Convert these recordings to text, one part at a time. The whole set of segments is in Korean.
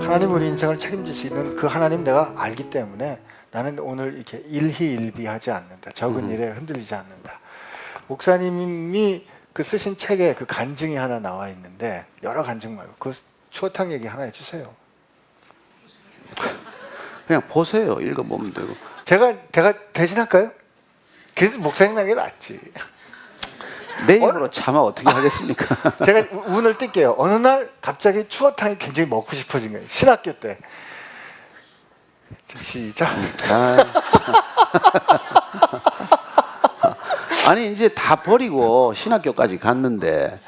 하나님 우리 인생을 책임지시는 그 하나님 내가 알기 때문에 나는 오늘 이렇게 일희일비하지 않는다. 적은 음. 일에 흔들리지 않는다. 목사님이 그 쓰신 책에 그 간증이 하나 나와 있는데 여러 간증 말고 그 추어탕 얘기 하나 해주세요. 그냥 보세요. 읽어보면 되고. 제가 제가 대신할까요? 그래도 목사님 하는 게 낫지. 내 입으로 차마 어떻게 하겠습니까? 제가 우- 운을 띌게요. 어느 날 갑자기 추어탕이 굉장히 먹고 싶어진 거예요. 신학교 때. 자, 시작. 참. 아니 이제 다 버리고 신학교까지 갔는데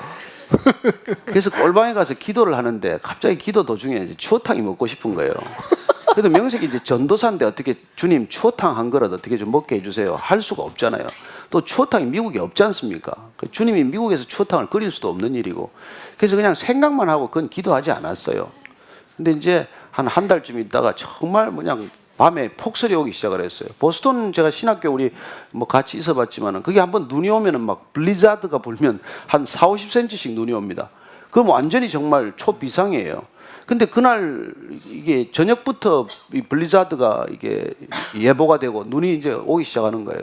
그래서 꼴방에 가서 기도를 하는데 갑자기 기도 도중에 추어탕이 먹고 싶은 거예요. 그래도 명색이 이제 전도사인데 어떻게 주님 추어탕 한 그릇 어떻게 좀 먹게 해주세요 할 수가 없잖아요. 또 추어탕이 미국에 없지 않습니까? 그 주님이 미국에서 추어탕을 끓일 수도 없는 일이고 그래서 그냥 생각만 하고 그건 기도하지 않았어요. 근데 이제 한 한 달쯤 있다가 정말 그냥 밤에 폭설이 오기 시작을 했어요. 보스턴 제가 신학교 우리 뭐 같이 있어봤지만은 그게 한번 눈이 오면은 막 블리자드가 불면 한 4, 50cm씩 눈이 옵니다. 그럼 완전히 정말 초비상이에요. 근데 그날 이게 저녁부터 이 블리자드가 이게 예보가 되고 눈이 이제 오기 시작하는 거예요.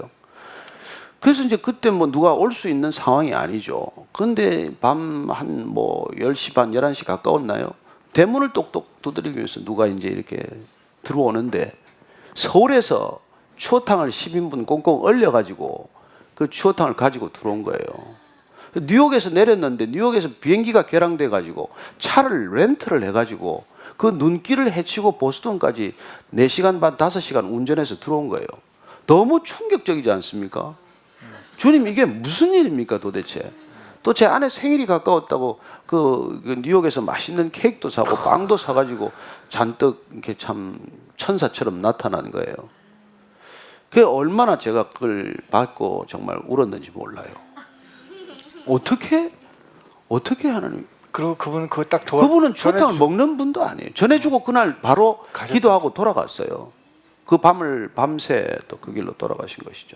그래서 이제 그때 뭐 누가 올 수 있는 상황이 아니죠. 근데 밤 한 뭐 10시 반, 11시 가까웠나요? 대문을 똑똑 두드리기 위해서 누가 이제 이렇게 들어오는데 서울에서 추어탕을 10인분 꽁꽁 얼려가지고 그 추어탕을 가지고 들어온 거예요. 뉴욕에서 내렸는데 뉴욕에서 비행기가 결항돼 가지고 차를 렌트를 해 가지고 그 눈길을 헤치고 보스턴까지 4시간 반 5시간 운전해서 들어온 거예요. 너무 충격적이지 않습니까? 주님 이게 무슨 일입니까 도대체? 또 제 아내 생일이 가까웠다고 그, 그 뉴욕에서 맛있는 케이크도 사고 빵도 사가지고 잔뜩 이렇게 참 천사처럼 나타난 거예요. 그게 얼마나 제가 그걸 받고 정말 울었는지 몰라요. 어떻게 어떻게 하나님? 그리고 그분은 그거 딱 도와. 그분은 전해주- 먹는 분도 아니에요. 전해주고 그날 바로 가셨죠. 기도하고 돌아갔어요. 그 밤을 밤새 또 그 길로 돌아가신 것이죠.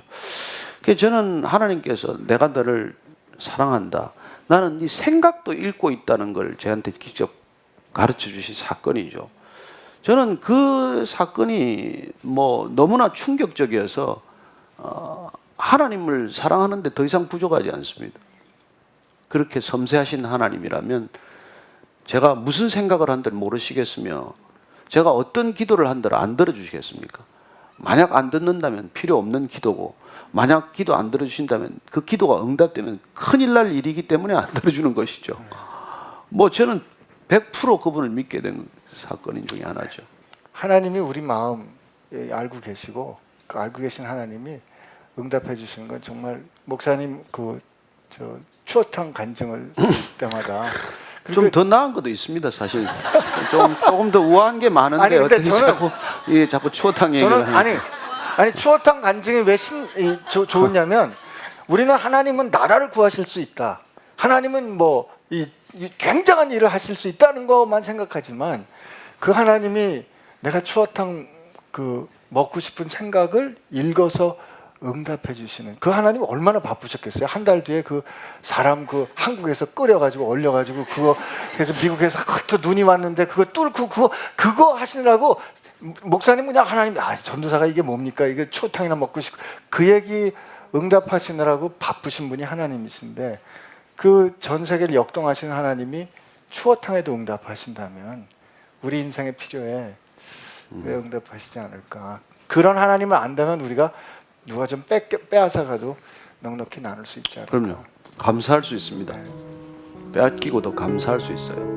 그래서 저는 하나님께서 내가 너를 사랑한다. 나는 네 생각도 읽고 있다는 걸 저한테 직접 가르쳐 주신 사건이죠. 저는 그 사건이 뭐 너무나 충격적이어서 어, 하나님을 사랑하는데 더 이상 부족하지 않습니다. 그렇게 섬세하신 하나님이라면 제가 무슨 생각을 한들 모르시겠으며 제가 어떤 기도를 한들 안 들어주시겠습니까? 만약 안 듣는다면 필요 없는 기도고 만약 기도 안 들어주신다면 그 기도가 응답되면 큰일 날 일이기 때문에 안 들어주는 것이죠. 뭐 저는 100% 그분을 믿게 된 사건 중에 하나죠. 하나님이 우리 마음 예, 알고 계시고 그 알고 계신 하나님이 응답해 주시는 건 정말 목사님 그 저 추어탕 간증을 들 때마다 좀 더 나은 것도 있습니다, 사실. 좀 조금 더 우아한 게 많은데 아니, 근데 어떻게 저는- 자꾸 예, 자꾸 추어탕 얘기를 저는 하니까. 아니 아니 추어탕 간증이 왜 신, 이, 조, 좋으냐면 우리는 하나님은 나라를 구하실 수 있다. 하나님은 뭐 이, 이 굉장한 일을 하실 수 있다는 것만 생각하지만 그 하나님이 내가 추어탕 그 먹고 싶은 생각을 읽어서 응답해 주시는 그 하나님 얼마나 바쁘셨겠어요. 한 달 뒤에 그 사람 그 한국에서 끓여 가지고 얼려 가지고 그거 그래서 미국에서 또 눈이 왔는데 그거 뚫고 그거 그거 하시느라고 목사님 그냥 하나님 아 전도사가 이게 뭡니까? 이게 초탕이나 먹고 싶고. 그 얘기 응답하시느라고 바쁘신 분이 하나님이신데 그 전 세계를 역동하시는 하나님이 추어탕에도 응답하신다면 우리 인생의 필요에 왜 응답하시지 않을까? 그런 하나님을 안다면 우리가 누가 좀 뺏, 빼앗아 가도 넉넉히 나눌 수 있지 않을까 그럼요. 감사할 수 있습니다. 빼앗기고도 감사할 수 있어요.